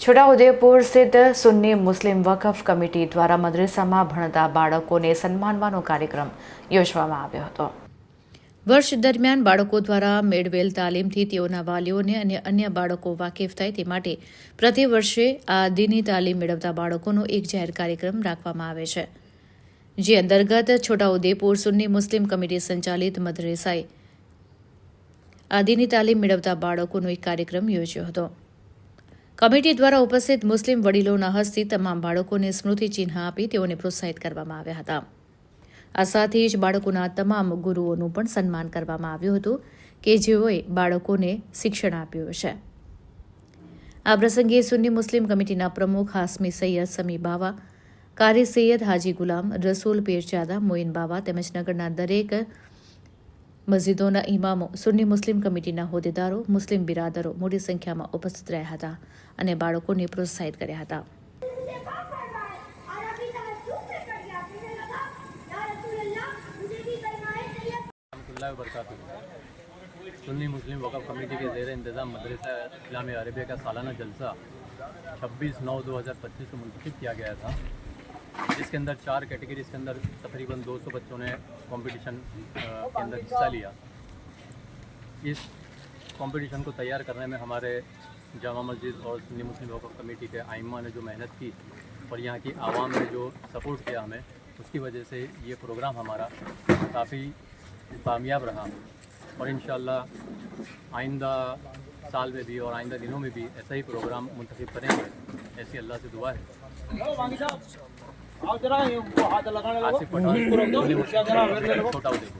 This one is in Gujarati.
છોટાઉદેપુર સ્થિત સુન્ની મુસ્લિમ વકફ કમિટી દ્વારા મદ્રેસામાં ભણતા બાળકોને સન્માનવાનો કાર્યક્રમ યોજવામાં આવ્યો હતો. વર્ષ દરમિયાન બાળકો દ્વારા મેળવેલ તાલીમથી તેઓના વાલીઓને અને અન્ય બાળકો વાકેફ થાય તે માટે પ્રતિ વર્ષે આ દિની તાલીમ મેળવતા બાળકોનો એક જાહેર કાર્યક્રમ રાખવામાં આવે છે. જે અંતર્ગત છોટાઉદેપુર સુન્ની મુસ્લિમ કમિટી સંચાલિત મદ્રેસાએ આદિની તાલીમ મેળવતા બાળકોનો એક કાર્યક્રમ યોજ્યો હતો. કમિટી દ્વારા ઉપસ્થિત મુસ્લિમ વડીલોના હસ્તે તમામ બાળકોને સ્મૃતિ ચિહ્ન આપી તેઓને પ્રોત્સાહિત કરવામાં આવ્યા હતા. આ સાથે જ બાળકોના તમામ ગુરુઓનું પણ સન્માન કરવામાં આવ્યું હતું કે જેઓએ બાળકોને શિક્ષણ આપ્યું છે. આ પ્રસંગે સુન્ની મુસ્લિમ કમિટીના પ્રમુખ હાસમી સૈયદ સમી બાવા, કારી સૈયદ હાજી ગુલામ, રસૂલ પીરજાદા, મોઇન બાવા તેમજ નગરના દરેક મસ્જિદોના ઇમામો સુન્ની મુસ્લિમ કમિટીના હોદ્દેદારો મુસ્લિમ બિરાદરો મોટી સંખ્યામાં ઉપસ્થિત રહ્યા હતા અને બાળકોને પ્રોત્સાહિત કર્યા હતા अरबी तवज्जुह से कर गया मुझे लगा या रसूल अल्लाह मुझे भी करवाए तैयब रहमतुल्लाहि व बरकातुहू सुन्नी मुस्लिम वक़फ़ कमेटी के ज़ेर इंतज़ाम मदरसा इस्लाम अरबिया का सालाना जलसा 26 नौ 2025 को मुंतखब किया गया था जिसके अंदर चार कैटेगरीज के अंदर तकरीबन 200 बच्चों ने कंपटीशन के अंदर हिस्सा लिया। इस कंपटीशन को तैयार करने में हमारे जामा मस्जिद और सुन्नी मुस्लिम वक़फ़ कमेटी के आइमा ने जो मेहनत की और यहाँ की आवाम ने जो सपोर्ट किया हमें, उसकी वजह से ये प्रोग्राम हमारा काफ़ी कामयाब रहा। और इन आइंदा साल में भी और आइंदा दिनों में भी ऐसा ही प्रोग्राम मुंतखब करेंगे। ऐसी अल्लाह से दुआ है। आओ जरा ये वो हाथ लगाने लगो आसिफ पठान सुन्नी मुस्लिम जरा मेरे लिए लगो छोटा उदेपुर